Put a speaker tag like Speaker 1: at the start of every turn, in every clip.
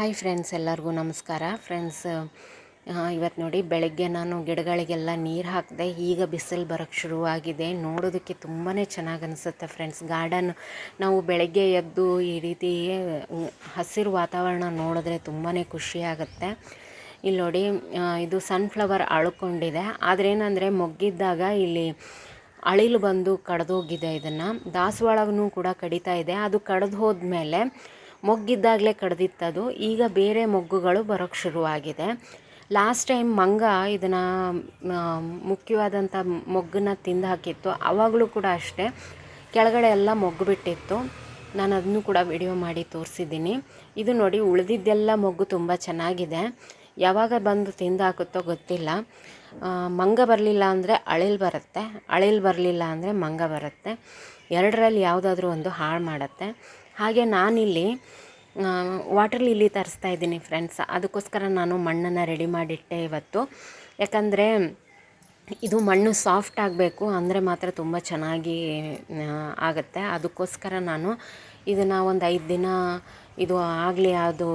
Speaker 1: Hi friends ಎಲ್ಲರಿಗೂ ನಮಸ್ಕಾರ. Friends ಇವತ್ತು ನೋಡಿ ಬೆಳಗ್ಗೆ ನಾನು ಗಿಡಗಳಿಗೆಲ್ಲ ನೀರು ಹಾಕಿದೆ, ಈಗ ಬಿಸಿಲು ಬರೋಕ್ಕೆ ಶುರುವಾಗಿದೆ. ನೋಡೋದಕ್ಕೆ ತುಂಬಾ ಚೆನ್ನಾಗಿ ಅನಿಸುತ್ತೆ ಫ್ರೆಂಡ್ಸ್ ಗಾರ್ಡನ್ ನಾವು ಬೆಳಗ್ಗೆ ಎದ್ದು ಈ ರೀತಿ ಹಸಿರು ವಾತಾವರಣ ನೋಡಿದ್ರೆ ತುಂಬಾ ಖುಷಿಯಾಗುತ್ತೆ ಇಲ್ಲಿ ನೋಡಿ ಇದು ಸನ್ಫ್ಲವರ್ ಅಳ್ಕೊಂಡಿದೆ. ಆದ್ರೇನಂದರೆ ಮೊಗ್ಗಿದ್ದಾಗ ಇಲ್ಲಿ ಅಳಿಲು ಬಂದು ಕಡ್ದೋಗಿದೆ ಇದನ್ನು. ದಾಸವಾಳಗೂ ಕೂಡ ಕಡಿತಾ ಇದೆ. ಅದು ಕಡ್ದು ಹೋದ್ಮೇಲೆ ಮೊಗ್ಗಿದ್ದಾಗಲೇ ಕಡ್ದಿತ್ತದು. ಈಗ ಬೇರೆ ಮೊಗ್ಗುಗಳು ಬರೋಕ್ಕೆ ಶುರುವಾಗಿದೆ. ಲಾಸ್ಟ್ ಟೈಮ್ ಮಂಗ ಇದನ್ನು ಮುಖ್ಯವಾದಂಥ ಮೊಗ್ಗನ್ನ ತಿಂದು ಹಾಕಿತ್ತು. ಆವಾಗಲೂ ಕೂಡ ಅಷ್ಟೇ. ಕೆಳಗಡೆ ಎಲ್ಲ ಮೊಗ್ಗು ಬಿಟ್ಟಿತ್ತು. ನಾನು ಅದನ್ನು ಕೂಡ ವಿಡಿಯೋ ಮಾಡಿ ತೋರಿಸಿದ್ದೀನಿ. ಇದು ನೋಡಿ ಉಳಿದಿದ್ದೆಲ್ಲ ಮೊಗ್ಗು ತುಂಬ ಚೆನ್ನಾಗಿದೆ. ಯಾವಾಗ ಬಂದು ತಿಂದು ಹಾಕುತ್ತೋ ಗೊತ್ತಿಲ್ಲ. ಮಂಗ ಬರಲಿಲ್ಲ ಅಂದರೆ ಅಳಿಲ್ ಬರುತ್ತೆ. ಅಳಿಲ್ ಬರಲಿಲ್ಲ ಅಂದರೆ ಮಂಗ ಬರುತ್ತೆ. ಎರಡರಲ್ಲಿ ಯಾವುದಾದ್ರೂ ಒಂದು ಹಾಳು ಮಾಡುತ್ತೆ. ಹಾಗೆ ನಾನಿಲ್ಲಿ ವಾಟರ್ ಲಿಲ್ಲಿ ತರಿಸ್ತಾ ಇದ್ದೀನಿ ಫ್ರೆಂಡ್ಸ್ ಅದಕ್ಕೋಸ್ಕರ ನಾನು ಮಣ್ಣನ್ನು ರೆಡಿ ಮಾಡಿಟ್ಟೆ ಇವತ್ತು. ಯಾಕಂದರೆ, ಇದು ಮಣ್ಣು ಸಾಫ್ಟ್ ಆಗಬೇಕು ಅಂದರೆ ಮಾತ್ರ ತುಂಬ ಚೆನ್ನಾಗಿ ಆಗುತ್ತೆ. ಅದಕ್ಕೋಸ್ಕರ ನಾನು ಇದನ್ನು ಒಂದು ಐದು ದಿನ ಇದು ಆಗಲಿ ಅದು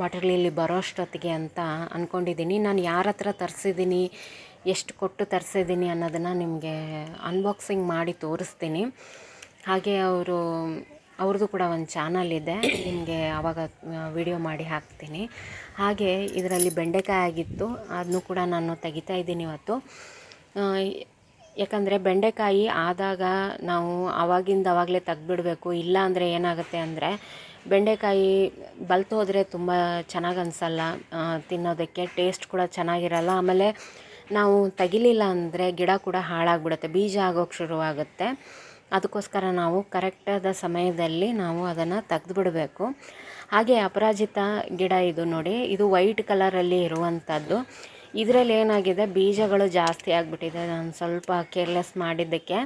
Speaker 1: ವಾಟರ್ ಲಿಲ್ಲಿ ಬರೋ ಅಷ್ಟೊತ್ತಿಗೆ ಅಂತ ಅಂದ್ಕೊಂಡಿದ್ದೀನಿ ನಾನು ಯಾರ ಹತ್ರ ತರಿಸಿದ್ದೀನಿ ಎಷ್ಟು ಕೊಟ್ಟು ತರಿಸಿದ್ದೀನಿ ಅನ್ನೋದನ್ನು ನಿಮಗೆ ಅನ್ಬಾಕ್ಸಿಂಗ್ ಮಾಡಿ ತೋರಿಸ್ತೀನಿ. ಹಾಗೆ ಅವರು ಅವ್ರದ್ದು ಕೂಡ ಒಂದು ಚಾನಲ್ ಇದೆ. ನಿಮಗೆ ಆವಾಗ ವಿಡಿಯೋ ಮಾಡಿ ಹಾಕ್ತೀನಿ. ಹಾಗೆ ಇದರಲ್ಲಿ ಬೆಂಡೆಕಾಯಿ ಆಗಿತ್ತು. ಅದನ್ನು ಕೂಡ ನಾನು ತೆಗಿತಾ ಇದ್ದೀನಿ ಇವತ್ತು. ಯಾಕಂದರೆ ಬೆಂಡೆಕಾಯಿ ಆದಾಗ ನಾವು ಆವಾಗಿಂದ ಆವಾಗಲೇ ತೆಗ್ದುಬಿಡಬೇಕು. ಇಲ್ಲ ಅಂದರೆ ಏನಾಗುತ್ತೆ ಅಂದರೆ ಬೆಂಡೆಕಾಯಿ ಬಲ್ತು ಹೋದರೆ ತುಂಬ ಚೆನ್ನಾಗಿ ಅನಿಸಲ್ಲ. ತಿನ್ನೋದಕ್ಕೆ ಟೇಸ್ಟ್ ಕೂಡ ಚೆನ್ನಾಗಿರಲ್ಲ. ಆಮೇಲೆ ನಾವು ತೆಗಿಲಿಲ್ಲ ಅಂದರೆ ಗಿಡ ಕೂಡ ಹಾಳಾಗ್ಬಿಡುತ್ತೆ. ಬೀಜ ಆಗೋಕ್ಕೆ ಶುರುವಾಗುತ್ತೆ. ಅದಕ್ಕೋಸ್ಕರ ನಾವು ಕರೆಕ್ಟಾದ ಸಮಯದಲ್ಲಿ ನಾವು ಅದನ್ನು ತೆಗೆದುಬಿಡಬೇಕು. ಹಾಗೆ ಅಪರಾಜಿತ ಗಿಡ ಇದು ನೋಡಿ ಇದು ವೈಟ್ ಕಲರಲ್ಲಿ ಇರುವಂಥದ್ದು. ಇದರಲ್ಲಿ ಏನಾಗಿದೆ ಬೀಜಗಳು ಜಾಸ್ತಿ ಆಗಿಬಿಟ್ಟಿದೆ. ನಾನು ಸ್ವಲ್ಪ ಕೇರ್ಲೆಸ್ ಮಾಡಿದ್ದಕ್ಕೆ.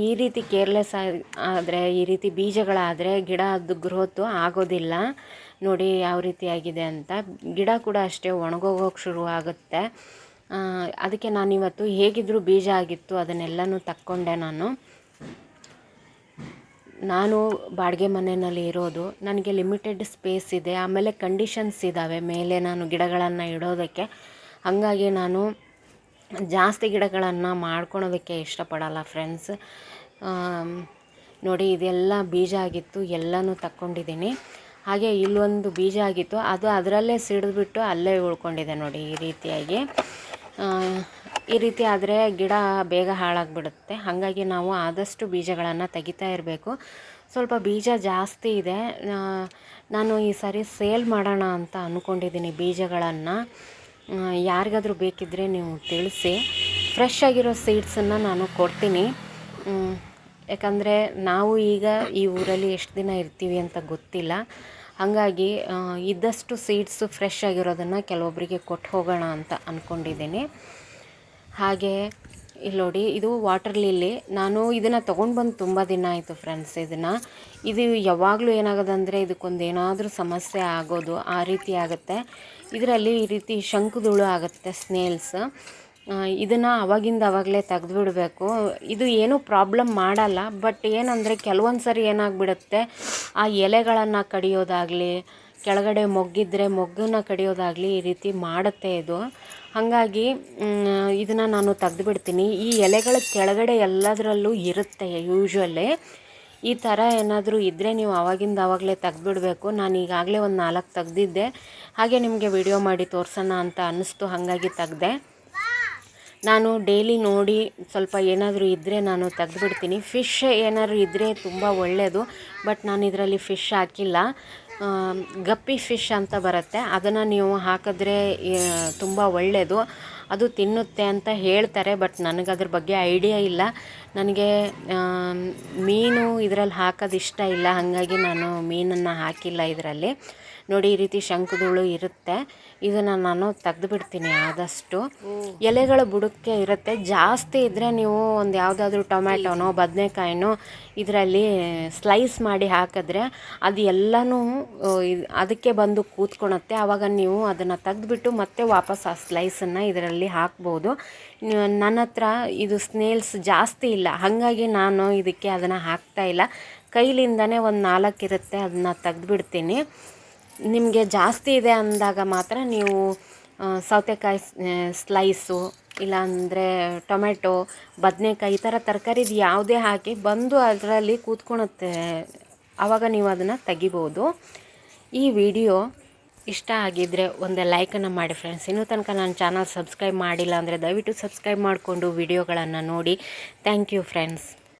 Speaker 1: ಈ ರೀತಿ ಕೇರ್ಲೆಸ್ ಆದರೆ ಈ ರೀತಿ ಬೀಜಗಳಾದರೆ ಗಿಡ ಅದು ಗ್ರೋತು ಆಗೋದಿಲ್ಲ. ನೋಡಿ ಯಾವ ರೀತಿ ಆಗಿದೆ ಅಂತ. ಗಿಡ ಕೂಡ ಅಷ್ಟೇ ಒಣಗೋಗೋಕೆ ಶುರು ಆಗುತ್ತೆ. ಆ, ಅದಕ್ಕೆ ನಾನಿವತ್ತು ಹೇಗಿದ್ದರೂ ಬೀಜ ಆಗಿತ್ತು ಅದನ್ನೆಲ್ಲನೂ ತಕ್ಕೊಂಡೆ ನಾನು. ನಾನು ಬಾಡಿಗೆ ಮನೆಯಲ್ಲಿ ಇರೋದು, ನನಗೆ ಲಿಮಿಟೆಡ್ ಸ್ಪೇಸ್ ಇದೆ, ಆಮೇಲೆ ಕಂಡೀಷನ್ಸ್ ಇದ್ದಾವೆ ಮೇಲೆ ನಾನು ಗಿಡಗಳನ್ನು ಇಡೋದಕ್ಕೆ. ಹಾಗಾಗಿ ನಾನು ಜಾಸ್ತಿ ಗಿಡಗಳನ್ನು ಮಾಡ್ಕೊಳೋದಕ್ಕೆ ಇಷ್ಟಪಡಲ್ಲ ಫ್ರೆಂಡ್ಸ್ ನೋಡಿ ಇದೆಲ್ಲ ಬೀಜ ಆಗಿತ್ತು, ಎಲ್ಲನೂ ತಕ್ಕೊಂಡಿದ್ದೀನಿ. ಹಾಗೆ ಇಲ್ಲೊಂದು ಬೀಜ ಆಗಿತ್ತು, ಅದು ಅದರಲ್ಲೇ ಸಿಡಿದ್ಬಿಟ್ಟು ಅಲ್ಲೇ ಉಳ್ಕೊಂಡಿದೆ ನೋಡಿ ಈ ರೀತಿಯಾಗಿ. ಈ ರೀತಿ ಆದರೆ ಗಿಡ ಬೇಗ ಹಾಳಾಗಿಬಿಡುತ್ತೆ. ಹಾಗಾಗಿ ನಾವು ಆದಷ್ಟು ಬೀಜಗಳನ್ನು ತೆಗಿತಾ ಇರಬೇಕು. ಸ್ವಲ್ಪ ಬೀಜ ಜಾಸ್ತಿ ಇದೆ. ನಾನು ಈ ಸಾರಿ ಸೇಲ್ ಮಾಡೋಣ ಅಂತ ಅಂದ್ಕೊಂಡಿದ್ದೀನಿ ಬೀಜಗಳನ್ನು. ಯಾರಿಗಾದರೂ ಬೇಕಿದ್ದರೆ ನೀವು ತಿಳಿಸಿ. ಫ್ರೆಶ್ ಆಗಿರೋ ಸೀಡ್ಸನ್ನು ನಾನು ಕೊಡ್ತೀನಿ. ಯಾಕಂದರೆ ನಾವು ಈಗ ಈ ಊರಲ್ಲಿ ಎಷ್ಟು ದಿನ ಇರ್ತೀವಿ ಅಂತ ಗೊತ್ತಿಲ್ಲ. ಹಾಗಾಗಿ ಇದ್ದಷ್ಟು ಸೀಡ್ಸು ಫ್ರೆಶ್ ಆಗಿರೋದನ್ನು ಕೆಲವೊಬ್ಬರಿಗೆ ಕೊಟ್ಟು ಹೋಗೋಣ ಅಂತ ಅಂದ್ಕೊಂಡಿದ್ದೀನಿ ಹಾಗೆ, ಇಲ್ಲಿ ನೋಡಿ, ಇದು ವಾಟರ್ ಲಿಲ್ಲಿ ನಾನು ಇದನ್ನು ತೊಗೊಂಡು ಬಂದು ತುಂಬ ದಿನ ಆಯಿತು ಫ್ರೆಂಡ್ಸ್ ಇದನ್ನು. ಇದು ಯಾವಾಗಲೂ ಏನಾಗೋದಂದರೆ ಇದಕ್ಕೊಂದು ಏನಾದರೂ ಸಮಸ್ಯೆ ಆಗೋದು ಆ ರೀತಿ ಆಗುತ್ತೆ. ಇದರಲ್ಲಿ ಈ ರೀತಿ ಶಂಕುದುಳು ಆಗುತ್ತೆ ಸ್ನೇಲ್ಸ್ ಇದನ್ನು ಅವಾಗಿಂದ ಅವಾಗಲೇ ತೆಗೆದುಬಿಡಬೇಕು. ಇದು ಏನೂ ಪ್ರಾಬ್ಲಮ್ ಮಾಡಲ್ಲ ಬಟ್ ಏನಂದರೆ ಕೆಲವೊಂದು ಸರಿ ಏನಾಗ್ಬಿಡುತ್ತೆ, ಆ ಎಲೆಗಳನ್ನು ಕಡಿಯೋದಾಗಲಿ ಕೆಳಗಡೆ ಮೊಗ್ಗಿದ್ರೆ ಮೊಗ್ಗನ್ನ ಕಡಿಯೋದಾಗಲಿ ಈ ರೀತಿ ಮಾಡುತ್ತೆ ಇದು. ಹಾಗಾಗಿ ಇದನ್ನು ನಾನು ತೆಗೆದುಬಿಡ್ತೀನಿ. ಈ ಎಲೆಗಳ ಕೆಳಗಡೆ ಎಲ್ಲದರಲ್ಲೂ ಇರುತ್ತೆ ಯೂಶ್ವಲಿ ಈ ಥರ ಏನಾದರೂ ಇದ್ದರೆ ನೀವು ಆವಾಗಿಂದ ಆವಾಗಲೇ ತೆಗ್ದುಬಿಡಬೇಕು. ನಾನು ಈಗಾಗಲೇ ಒಂದು ನಾಲ್ಕು ತೆಗೆದಿದ್ದೆ. ಹಾಗೆ ನಿಮಗೆ ವಿಡಿಯೋ ಮಾಡಿ ತೋರಿಸೋಣ ಅಂತ ಅನ್ನಿಸ್ತು, ಹಾಗಾಗಿ ತೆಗೆದೆ. ನಾನು ಡೈಲಿ ನೋಡಿ ಸ್ವಲ್ಪ ಏನಾದರೂ ಇದ್ದರೆ ನಾನು ತೆಗೆದುಬಿಡ್ತೀನಿ. ಫಿಶ್ ಏನಾದರೂ ಇದ್ದರೆ ತುಂಬ ಒಳ್ಳೆಯದು ಬಟ್ ನಾನು ಇದರಲ್ಲಿ ಫಿಶ್ ಹಾಕಿಲ್ಲ. ಗಪ್ಪಿ ಫಿಶ್ ಅಂತ ಬರುತ್ತೆ. ಅದನ್ನು ನೀವು ಹಾಕಿದ್ರೆ ತುಂಬ ಒಳ್ಳೆಯದು ಅದು ತಿನ್ನುತ್ತೆ ಅಂತ ಹೇಳ್ತಾರೆ, ಬಟ್ ನನಗೆ ಅದ್ರ ಬಗ್ಗೆ ಐಡಿಯಾ ಇಲ್ಲ. ನನಗೆ ಮೀನು ಇದರಲ್ಲಿ ಹಾಕೋದು ಇಷ್ಟ ಇಲ್ಲ. ಹಾಗಾಗಿ ನಾನು ಮೀನನ್ನು ಹಾಕಿಲ್ಲ ಇದರಲ್ಲಿ. ನೋಡಿ ಈ ರೀತಿ ಶಂಕುದುಳು ಇರುತ್ತೆ. ಇದನ್ನು ನಾನು ತೆಗೆದು ಬಿಡ್ತೀನಿ ಆದಷ್ಟು. ಎಲೆಗಳ ಬುಡಕ್ಕೆ ಇರುತ್ತೆ. ಜಾಸ್ತಿ ಇದ್ದರೆ ನೀವು ಒಂದು ಯಾವುದಾದ್ರೂ ಟೊಮ್ಯಾಟೊನೋ, ಬದನೆಕಾಯಿನೋ ಇದರಲ್ಲಿ ಸ್ಲೈಸ್ ಮಾಡಿ ಹಾಕಿದ್ರೆ ಅದು ಎಲ್ಲನೂ ಅದಕ್ಕೆ ಬಂದು ಕೂತ್ಕೊಳತ್ತೆ. ಆವಾಗ ನೀವು ಅದನ್ನು ತೆಗೆದುಬಿಟ್ಟು ಮತ್ತೆ ವಾಪಸ್ ಆ ಸ್ಲೈಸನ್ನು ಇದರಲ್ಲಿ ಹಾಕ್ಬೋದು. ನನ್ನ ಹತ್ರ ಇದು ಸ್ನೇಲ್ಸ್ ಜಾಸ್ತಿ ಇಲ್ಲ. ಹಾಗಾಗಿ ನಾನು ಇದಕ್ಕೆ ಅದನ್ನು ಹಾಕ್ತಾ ಇಲ್ಲ. ಕೈಲಿಂದನೇ ಒಂದು ನಾಲ್ಕು ಇರುತ್ತೆ. ಅದನ್ನ ತೆಗೆದ್ಬಿಡ್ತೀನಿ. ನಿಮಗೆ ಜಾಸ್ತಿ ಇದೆ ಅಂದಾಗ ಮಾತ್ರ ನೀವು ಸೌತೆಕಾಯಿ ಸ್ಲೈಸು ಇಲ್ಲಾಂದರೆ ಟೊಮೆಟೊ, ಬದನೆಕಾಯಿ ಈ ಥರ ತರಕಾರಿದು ಯಾವುದೇ ಹಾಕಿ ಬಂದು ಅದರಲ್ಲಿ ಕೂತ್ಕೊಳತ್ತೆ ಆವಾಗ ನೀವು ಅದನ್ನು ತೆಗಿಬೋದು. ಈ ವಿಡಿಯೋ ಇಷ್ಟ ಆಗಿದ್ದರೆ ಒಂದು ಲೈಕನ್ನು ಮಾಡಿ ಫ್ರೆಂಡ್ಸ್ ಇನ್ನೂ ತನಕ ನನ್ನ ಚಾನಲ್ ಸಬ್ಸ್ಕ್ರೈಬ್ ಮಾಡಿಲ್ಲ ಅಂದರೆ ದಯವಿಟ್ಟು ಸಬ್ಸ್ಕ್ರೈಬ್ ಮಾಡಿಕೊಂಡು ವಿಡಿಯೋಗಳನ್ನು ನೋಡಿ. Thank you friends